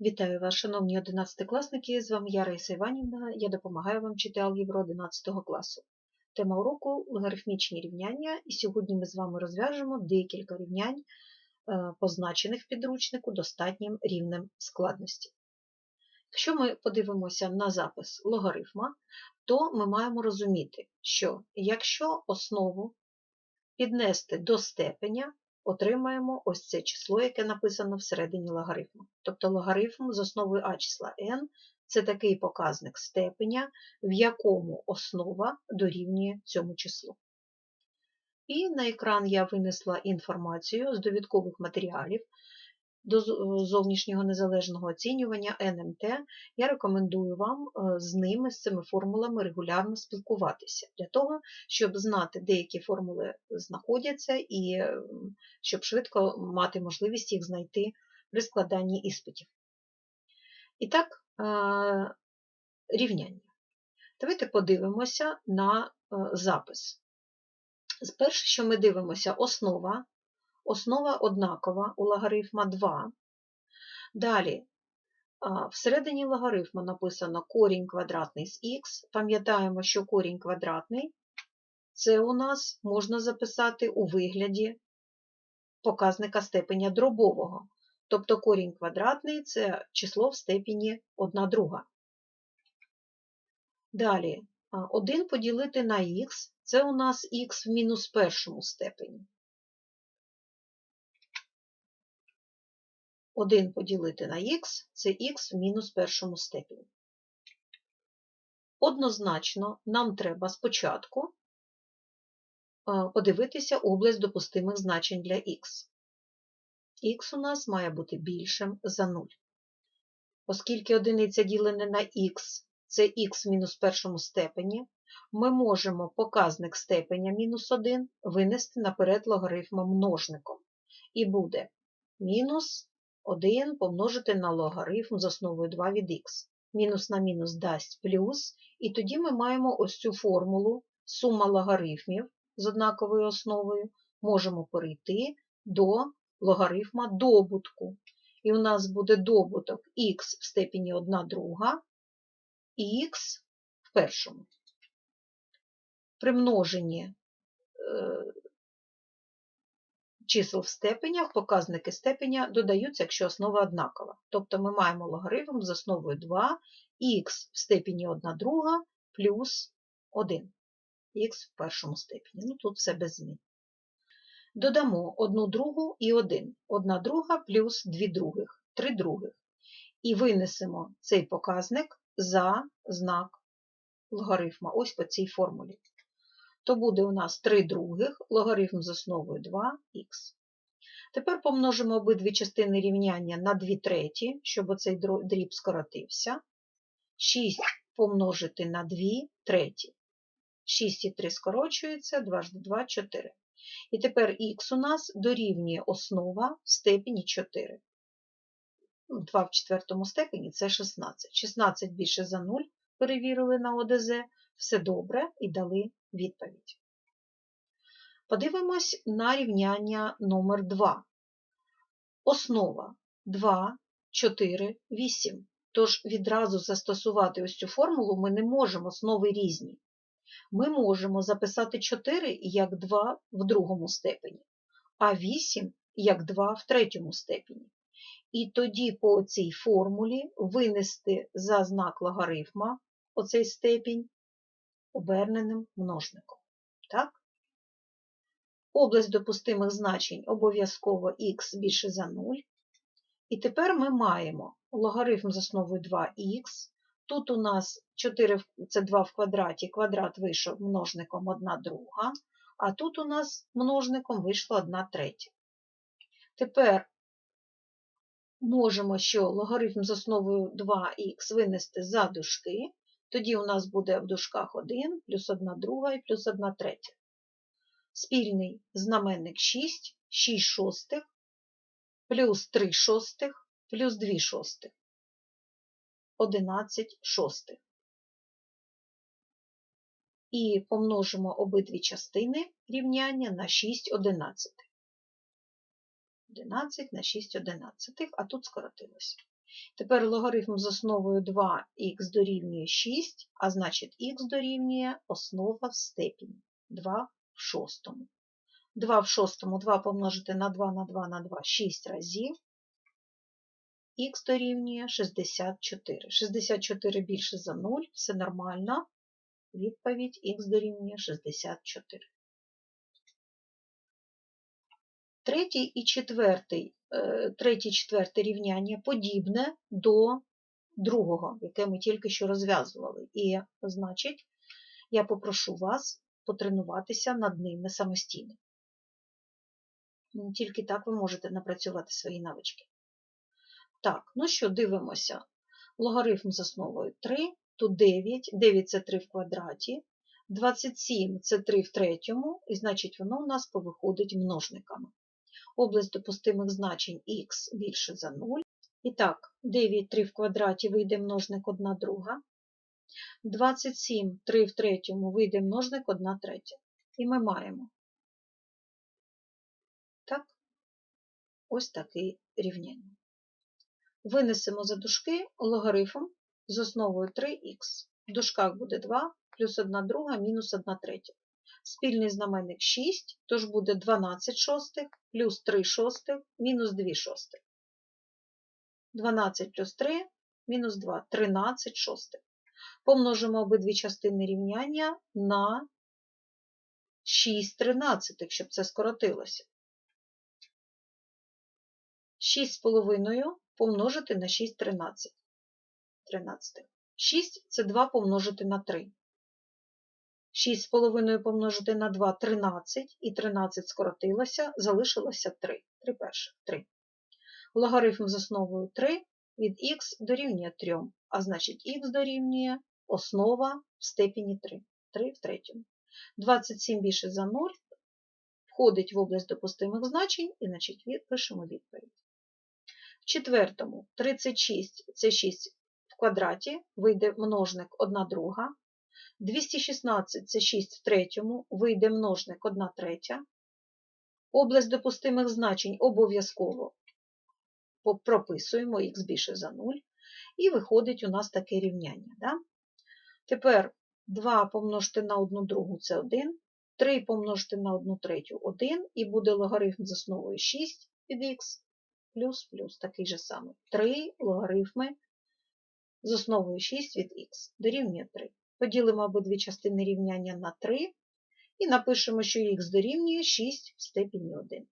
Вітаю вас, шановні одинадцятикласники, з вами я Іванівна, я допомагаю вам вчити алгебру 11 класу. Тема уроку логарифмічні рівняння, і сьогодні ми з вами розв'яжемо декілька рівнянь, е, позначених в підручнику достатнім рівнем складності. Якщо ми подивимося на запис логарифма, то ми маємо розуміти, що якщо основу піднести до степеня, отримаємо ось це число, яке написано всередині логарифму. Тобто логарифм з основою а числа n це такий показник степеня, в якому основа дорівнює цьому числу. І на екран я винесла інформацію з довідкових матеріалів до зовнішнього незалежного оцінювання НМТ. Я рекомендую вам з ними, з цими формулами регулярно спілкуватися, для того, щоб знати, де які формули знаходяться, і щоб швидко мати можливість їх знайти при складанні іспитів. І так, рівняння. Давайте подивимося на запис. Перше, що ми дивимося, основа. Основа однакова у логарифма 2. Далі, всередині логарифма написано корінь квадратний з х. Пам'ятаємо, що корінь квадратний це у нас можна записати у вигляді показника степеня дробового. Тобто корінь квадратний це число в степені 1 друга. Далі, 1 поділити на х це у нас х в мінус першому степені. 1 поділити на х це х в мінус першому степені. Однозначно, нам треба спочатку подивитися область допустимих значень для х. х у нас має бути більшим за 0. Оскільки одиниця ділене на х це х в мінус першому степені, ми можемо показник степеня мінус 1 винести наперед логарифмом множником. І буде мінус 1 помножити на логарифм з основою 2 від х. Мінус на мінус дасть плюс, і тоді ми маємо ось цю формулу сума логарифмів з однаковою основою, можемо перейти до логарифма добутку. І у нас буде добуток х в степені 1 друга і х в першому. При множенні чисел в степенях, показники степеня додаються, якщо основа однакова. Тобто ми маємо логарифм з основою 2, х в степені 1 друга плюс 1, х в першому степені. Ну, Тут все без змін. Додамо 1 другу і 1. 1 друга плюс 2 других, 3 других. І винесемо цей показник за знак логарифма, ось по цій формулі то буде у нас 3 других, логарифм з основою 2х. Тепер помножимо обидві частини рівняння на 2 треті, щоб оцей дріб скоротився. 6 помножити на 2 треті. 6 і 3 скорочується, 2 ж 2 4. І тепер х у нас дорівнює основа в степені 4. 2 в четвертому степені це 16. 16 більше за 0 перевірили на ОДЗ, все добре і дали відповідь. Подивимось на рівняння номер 2. Основа 2, 4, 8. Тож відразу застосувати ось цю формулу ми не можемо основи різні. Ми можемо записати 4 як 2 в другому степені, а 8 як 2 в третьому степені. І тоді по цій формулі винести за знак логарифма оцей степінь оберненим множником. Так? Область допустимих значень обов'язково х більше за 0. І тепер ми маємо логарифм з основою 2х. Тут у нас 4 це 2 в квадраті, квадрат вийшов множником 1 друга, а тут у нас множником вийшло 1 третя. Тепер можемо, що логарифм з основою 2х винести за дужки, тоді у нас буде в дужках 1, плюс 1 друга і плюс 1 третя. Спільний знаменник 6, 6 шостих, плюс 3 шостих, плюс 2 шостих. 11 шостих. І помножимо обидві частини рівняння на 6 одинадцятих. 11 на 6 одинадцятих, а тут скоротилося. Тепер логарифм з основою 2х дорівнює 6, а значить х дорівнює основа в степені 2 в шостому. 2 в шостому 2 помножити на 2 на 2 на 2 6 разів. Х дорівнює 64. 64 більше за 0, все нормально. Відповідь х дорівнює 64. Третій і четвертий, е, третє і четверте рівняння подібне до другого, яке ми тільки що розв'язували. І, значить, я попрошу вас потренуватися над ними самостійно. Тільки так ви можете напрацювати свої навички. Так, ну що, дивимося. Логарифм з основою 3, тут 9, 9 це 3 в квадраті, 27 це 3 в третьому, і значить воно у нас повиходить множниками. Область допустимих значень х більше за 0. І так, 9 3 в квадраті вийде множник 1 друга. 27 3 в третьому вийде множник 1 третя. І ми маємо так, ось таке рівняння. Винесемо за дужки логарифм з основою 3х. В дужках буде 2 плюс 1 друга мінус 1 третя. Спільний знаменник 6, тож буде 12 шостих плюс 3 шостих мінус 2 шостих. 12 плюс 3 мінус 2 13 шостих. Помножимо обидві частини рівняння на 6 тринадцятих, щоб це скоротилося. 6,5 помножити на 6 13. 13. 6 це 2 помножити на 3. 6,5 помножити на 2 13, і 13 скоротилося, залишилося 3. 3 перших 3. Логарифм з основою 3 від х дорівнює 3, а значить х дорівнює основа в степені 3. 3 в третьому. 27 більше за 0 входить в область допустимих значень, і значить пишемо відповідь. В четвертому 36 це 6 в квадраті, вийде множник 1 друга. 216 це 6 в третьому, вийде множник 1 третя. Область допустимих значень обов'язково прописуємо х більше за 0. І виходить у нас таке рівняння. Да? Тепер 2 помножити на 1 другу це 1, 3 помножити на 1 третю 1, і буде логарифм з основою 6 від х плюс плюс такий же самий. 3 логарифми з основою 6 від х дорівнює 3. Поділимо обидві частини рівняння на 3 і напишемо, що х дорівнює 6 в степені 1.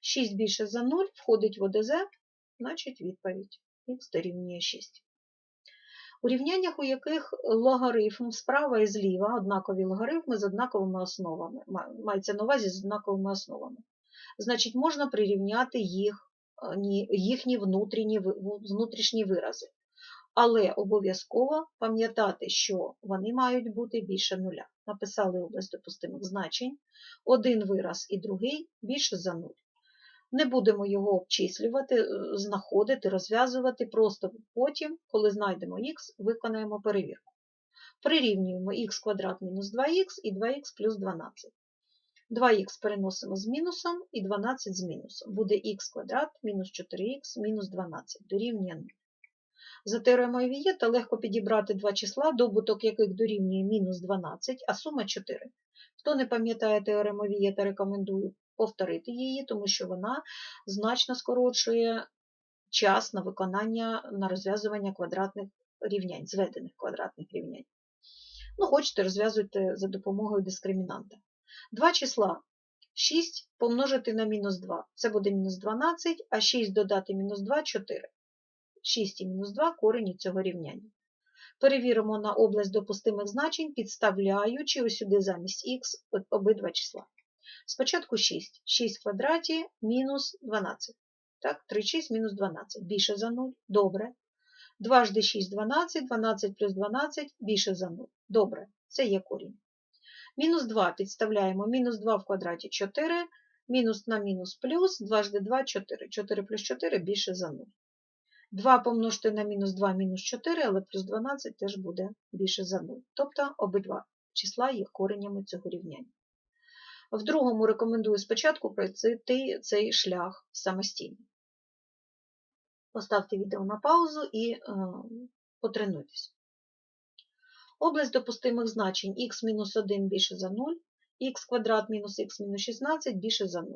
6 більше за 0 входить в ОДЗ, значить відповідь х дорівнює 6. У рівняннях, у яких логарифм справа і зліва однакові логарифми з однаковими основами, мається на увазі з однаковими основами. Значить, можна прирівняти їх, їхні внутрішні, внутрішні вирази але обов'язково пам'ятати, що вони мають бути більше нуля. Написали область допустимих значень, один вираз і другий більше за нуль. Не будемо його обчислювати, е, знаходити, розв'язувати, просто потім, коли знайдемо х, виконаємо перевірку. Прирівнюємо х квадрат мінус 2х і 2х плюс 12. 2х переносимо з мінусом і 12 з мінусом. Буде х квадрат мінус 4х мінус 12 дорівнює 0. За теоремою Вієта легко підібрати два числа, добуток яких дорівнює мінус 12, а сума 4. Хто не пам'ятає теорему Вієта, рекомендую повторити її, тому що вона значно скорочує час на виконання на розв'язування квадратних рівнянь, зведених квадратних рівнянь. Ну, хочете, розв'язуйте за допомогою дискримінанта. Два числа 6 помножити на мінус 2. Це буде мінус 12, а 6 додати мінус 2 4. 6 і мінус 2 корені цього рівняння. Перевіримо на область допустимих значень, підставляючи ось сюди замість х обидва числа. Спочатку 6. 6 в квадраті мінус 12. Так, 3, 6 мінус 12. Більше за 0. Добре. 2 жди 6 12, 12 плюс 12 більше за 0. Добре, це є корінь. Мінус 2 підставляємо. Мінус 2 в квадраті 4, мінус на мінус плюс, 2 жди 2 4. 4 плюс 4 більше за 0. 2 помножити на мінус 2 мінус 4, але плюс 12 теж буде більше за 0. Тобто обидва числа є коренями цього рівняння. В другому рекомендую спочатку пройти цей шлях самостійно. Поставте відео на паузу і е, потренуйтесь. Область допустимих значень х-1 більше за 0, х квадрат мінус х мінус 16 більше за 0.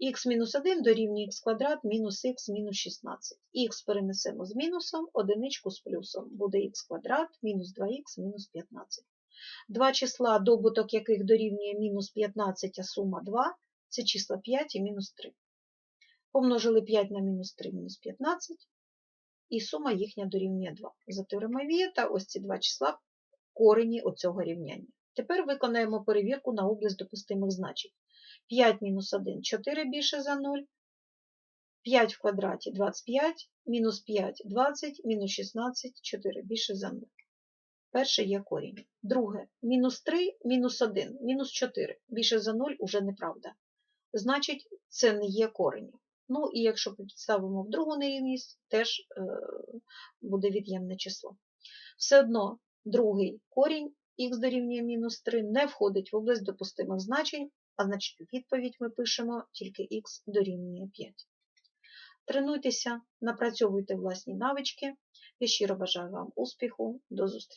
Х-1 дорівнює х квадрат мінус х мінус 16. х перенесемо з мінусом, одиничку з плюсом. Буде х квадрат мінус 2х мінус 15. Два числа, добуток яких дорівнює мінус 15, а сума 2 це числа 5 і мінус 3. Помножили 5 на мінус 3 мінус 15, і сума їхня дорівнює 2. За теоремою Вієта ось ці два числа корені оцього рівняння. Тепер виконаємо перевірку на область допустимих значень. 5 мінус 1 – 4 більше за 0, 5 в квадраті – 25, мінус 5 – 20, мінус 16 – 4 більше за 0. Перше є корінь. Друге, мінус 3, мінус 1, мінус 4 більше за 0 уже неправда. Значить, це не є коренем. Ну і якщо підставимо в другу нерівність, теж е, буде від'ємне число. Все одно другий корінь х дорівнює мінус 3 не входить в область допустимих значень, а значить у відповідь ми пишемо тільки х дорівнює 5. Тренуйтеся, напрацьовуйте власні навички. Я щиро бажаю вам успіху. До зустрічі!